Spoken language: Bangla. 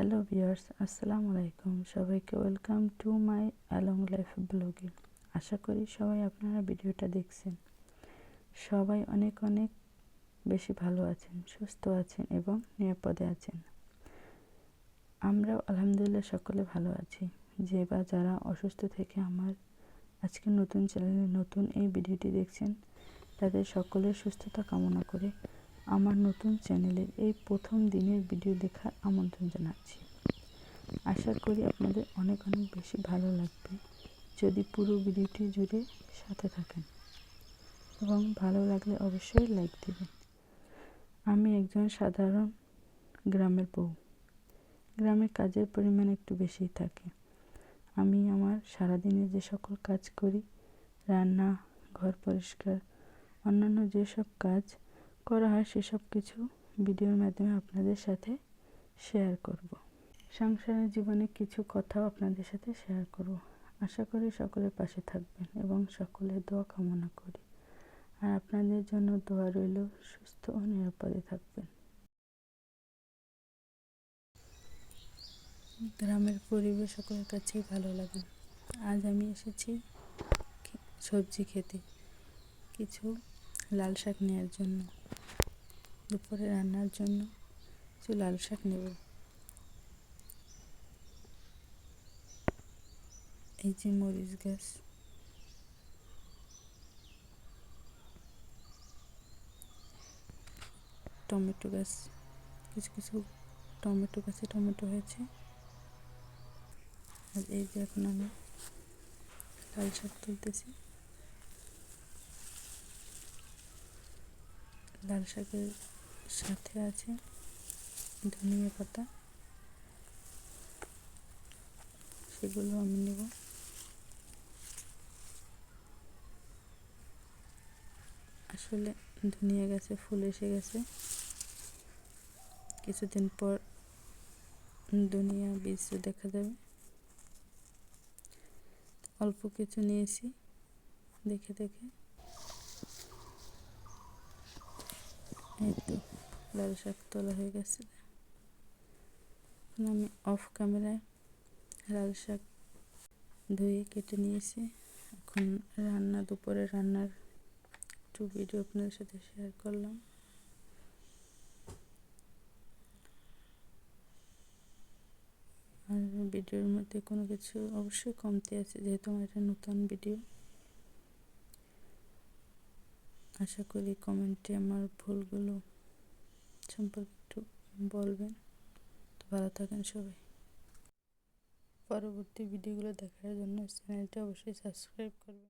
হ্যালো ভিউয়ার্স আসসালামু আলাইকুম। সবাইকে welcome to my along life ব্লগে আশা করি সবাই আপনারা ভিডিওটা দেখছেন। সবাই অনেক অনেক বেশি ভালো আছেন, সুস্থ আছেন এবং নিরাপদে আছেন। আমরাও আলহামদুলিল্লাহ সকলে ভালো আছি। যে বা যারা অসুস্থ থেকে আমার আজকে নতুন চ্যানেলে নতুন এই ভিডিওটি দেখছেন, তাদের সকলের সুস্থতা কামনা করে আমার নতুন চ্যানেলের এই প্রথম দিনের ভিডিও দেখার আমন্ত্রণ জানাচ্ছি। আশা করি আপনাদের অনেক অনেক বেশি ভালো লাগবে, যদি পুরো ভিডিওটি জুড়ে সাথে থাকেন। এবং ভালো লাগলে অবশ্যই লাইক দেবেন। আমি একজন সাধারণ গ্রামের বউ। গ্রামে কাজের পরিমাণ একটু বেশিই থাকে। আমি আমার সারাদিনে যে সকল কাজ করি, রান্না, ঘর পরিষ্কার, অন্যান্য যেসব কাজ করা হয় সেসব কিছু ভিডিওর মাধ্যমে আপনাদের সাথে শেয়ার করব। সংসারের জীবনে কিছু কথাও আপনাদের সাথে শেয়ার করব। আশা করি সকলের পাশে থাকবেন এবং সকলের দোয়া কামনা করি। আর আপনাদের জন্য দোয়া রইল, সুস্থ ও নিরাপদে থাকবেন। গ্রামের পরিবেশ সকলের কাছেই ভালো লাগে। আজ আমি এসেছি সবজি খেতে। কিছু লাল শাক নেওয়ার জন্য। দুপুরে রান্নার জন্য কিছু লাল শাক নেব। এই যে মরিচ গাছ। টমেটো গাছ। কিছু কিছু টমেটো গাছে টমেটো হয়েছে। আর এই যে এখন আমি লাল শাক তুলতেছি। লাল শাকের সাথে আছে ধনিয়া পাতা। সেগুলো আমি নেব। আসলে ধনিয়া গাছে ফুল এসে গেছে। কিছুদিন পর ধনিয়া বীজ দেখা যাবে। অল্প কিছু নিয়েছি দেখে দেখে। এই তো। লাল শাক তোলা হয়ে গেছে। এখন আমি অফ ক্যামেরায় লাল শাক ধুয়ে কেটে নিয়েছি। এখন রান্না, দুপুরে রান্নার একটু ভিডিও আপনাদের সাথে শেয়ার করলাম। আর ভিডিওর মধ্যে কোনো কিছু অবশ্যই কমতি আছে, যেহেতু আমার এটা নতুন ভিডিও আশা করি কমেন্টে আমার ভুলগুলো সম্পর্কে একটু বলবেন। তো ভালো থাকেন সবাই। পরবর্তী ভিডিওগুলো দেখার জন্য চ্যানেলটি অবশ্যই সাবস্ক্রাইব করবেন।